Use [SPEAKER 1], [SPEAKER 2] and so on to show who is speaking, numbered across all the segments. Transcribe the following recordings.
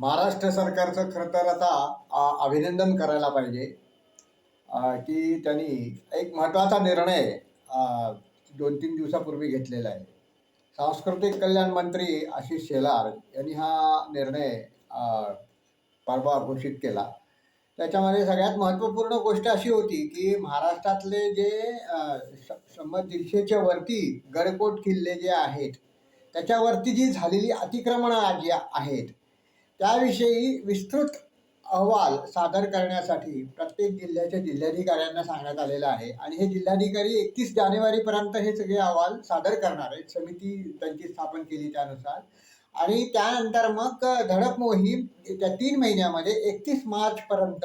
[SPEAKER 1] महाराष्ट्र सरकारचं खरं तर आता अभिनंदन करायला पाहिजे की त्यांनी एक महत्त्वाचा निर्णय दोन तीन दिवसापूर्वी घेतलेला आहे. सांस्कृतिक कल्याण मंत्री आशिष शेलार यांनी हा निर्णय परवा घोषित केला. त्याच्यामध्ये सगळ्यात महत्त्वपूर्ण गोष्ट अशी होती की महाराष्ट्रातले जे शंभर दीडशेच्या वरती गडकोट किल्ले जे आहेत त्याच्यावरती जी झालेली अतिक्रमणं जी आहेत त्याविषयी विस्तृत अहवाल सादर करण्यासाठी प्रत्येक जिल्ह्याच्या जिल्हाधिकाऱ्यांना सांगण्यात आलेलं आहे. आणि हे जिल्हाधिकारी एकतीस जानेवारीपर्यंत हे सगळे अहवाल सादर करणार आहेत. समिती त्यांची स्थापन केली त्यानुसार. आणि त्यानंतर मग धडक मोहीम त्या तीन महिन्यामध्ये एकतीस मार्चपर्यंत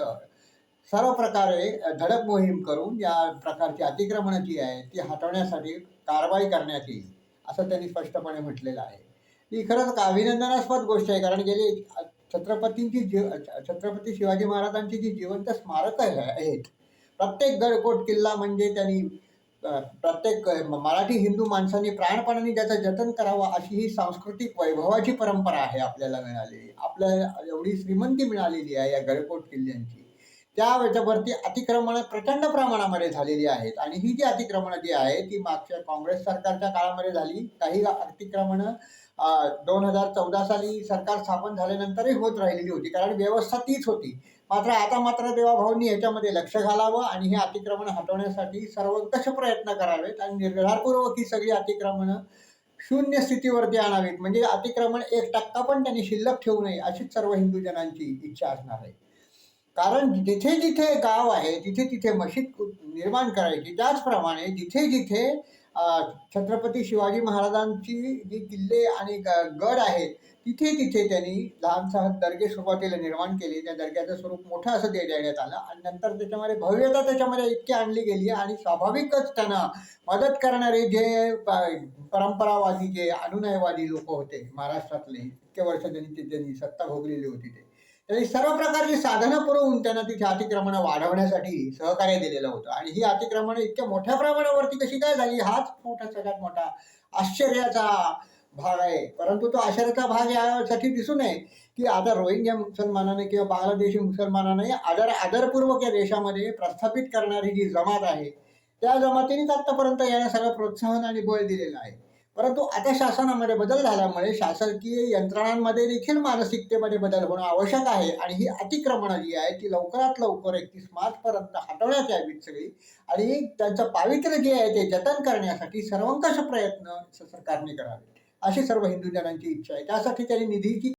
[SPEAKER 1] सर्व प्रकारे धडक मोहीम करून या प्रकारची अतिक्रमणं जी आहे ती हटवण्यासाठी कारवाई करण्यात येईल असं त्यांनी स्पष्टपणे म्हटलेलं आहे. ही खरंच अभिनंदनास्पद गोष्ट आहे. कारण गेली छत्रपतींची जीव छत्रपती शिवाजी महाराजांची जी जिवंत स्मारकं आहेत. प्रत्येक गडकोट किल्ला म्हणजे त्यांनी प्रत्येक मराठी हिंदू माणसांनी प्राणपणाने त्याचं जतन करावं अशी ही सांस्कृतिक वैभवाची परंपरा आहे आपल्याला मिळालेली. आपल्या एवढी श्रीमंती मिळालेली आहे या गडकोट किल्ल्यांची. त्या याच्यावरती अतिक्रमणं प्रचंड प्रमाणामध्ये झालेली आहेत. आणि ही जी अतिक्रमणं जी आहे ती मागच्या काँग्रेस सरकारच्या काळामध्ये झाली. काही अतिक्रमणं दोन हजार चौदा साली सरकार स्थापन झाल्यानंतरही होत राहिलेली होती. कारण व्यवस्था तीच होती. मात्र आता मात्र देवाभाऊंनी ह्याच्यामध्ये लक्ष घालावं आणि हे अतिक्रमण हटवण्यासाठी सर्वंकष प्रयत्न करावेत आणि निर्धारपूर्वक ही सगळी अतिक्रमणं शून्य स्थितीवरती आणावीत. म्हणजे अतिक्रमण एक टक्का पण त्यांनी शिल्लक ठेवू नये अशीच सर्व हिंदू जनांची इच्छा असणार आहे. कारण जिथे जिथे गाव आहे तिथे तिथे मशीद निर्माण करायची त्याचप्रमाणे जिथे जिथे छत्रपती शिवाजी महाराजांची जी किल्ले आणि ग- गड आहेत तिथे तिथे त्यांनी लहानसहा दर्गे सुरुवातीला निर्माण केले. त्या दर्ग्याचं स्वरूप मोठं असं दे देण्यात आलं आणि नंतर त्याच्यामध्ये भव्यता त्याच्यामध्ये इतकी आणली गेली आणि स्वाभाविकच त्यांना मदत करणारे जे प- परंपरावादी जे अनुनयवादी लोक होते महाराष्ट्रातले इतके वर्ष त्यांनी ते- त्यांनी सत्ता भोगलेली होती ते. त्यांनी सर्व प्रकारची साधनं पुरवून त्यांना तिथे अतिक्रमणं वाढवण्यासाठी सहकार्य दिलेलं होतं. आणि ही अतिक्रमणं इतक्या मोठ्या प्रमाणावरती कशी काय झाली हाच मोठा सगळ्यात मोठा आश्चर्याचा भाग आहे. परंतु तो आश्चर्याचा भाग यासाठी दिसू नये की आता रोहिंग्या मुसलमानाने किंवा बांगलादेशी मुसलमानाने आदर आदरपूर्वक या देशामध्ये प्रस्थापित करणारी जी जमात आहे त्या जमातीनेच आत्तापर्यंत यांना सगळं प्रोत्साहन आणि बळ दिलेलं आहे. परंतु आता शासनामध्ये बदल झाल्यामुळे शासकीय यंत्रणांमध्ये देखील मानसिकतेमध्ये बदल होणं आवश्यक आहे आणि ही अतिक्रमणं जी आहे ती लवकरात लवकर एकतीस मार्चपर्यंत हटवण्यात यावीत सगळी. आणि त्यांचं पावित्र्य जे आहे ते जतन करण्यासाठी सर्वंकष प्रयत्न स- सरकारने करावे अशी सर्व हिंदू जनांची इच्छा आहे. त्यासाठी त्यांनी निधीची